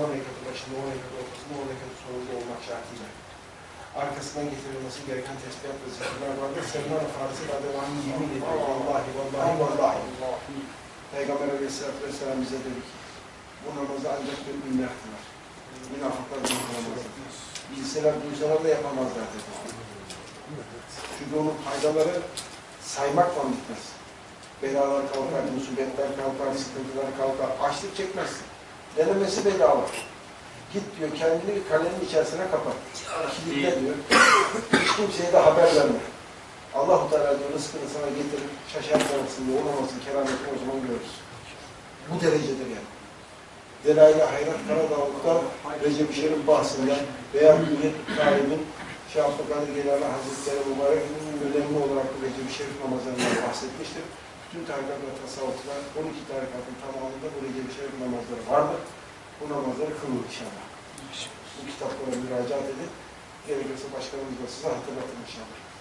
10 rekatı başında, 10 rekatı ortasında, 10 rekatı sonunda olmak şartıyla. Arkasından getirilmesi gereken tesbihat ve zikirler vardır. Selman-ı Farisi Radevani yemin ediyor. Vallahi, vallahi, vallahi. Peygamber Aleyhisselatü Vesselam bize dedi ki, bu namazı ancak müminler kılar. Münafıklar bunu kılamazlar. Bilseler, duysalar da yapamazlar dedi. Çünkü onun faydaları saymakla bitmez. Belalar kalkar, musibetler kalkar, sıkıntılar kalkar. Açlık çekmezsin. Denemesi bedava. Git diyor kendini kalenin içerisine kapat. Kilitle diyor. Hiç kimseye de haber verme. Allah-u Teala diyor rızkını sana getirir. Şaşartarsın diyor. Olamazsın kerametini o zaman görürsün. Bu derecedir yani. Delail-i Hayrat Karadağlık'ta Recep-i Şerif bahsinde veya Ümmet Talim'in Şeyh Abdülkadir Geylani Hazretleri mübarek önemli olarak bu Recep-i Şerif namazlarından bahsetmiştir. Bütün tarikat ve tasavvuflar 12 tarikatın tamamında bu Recep-i Şerif namazları vardır. Bu namazları kılın inşallah. Bu kitaplara müracaat edin. Gerekirse başkanımız da size hatırlatın inşallah.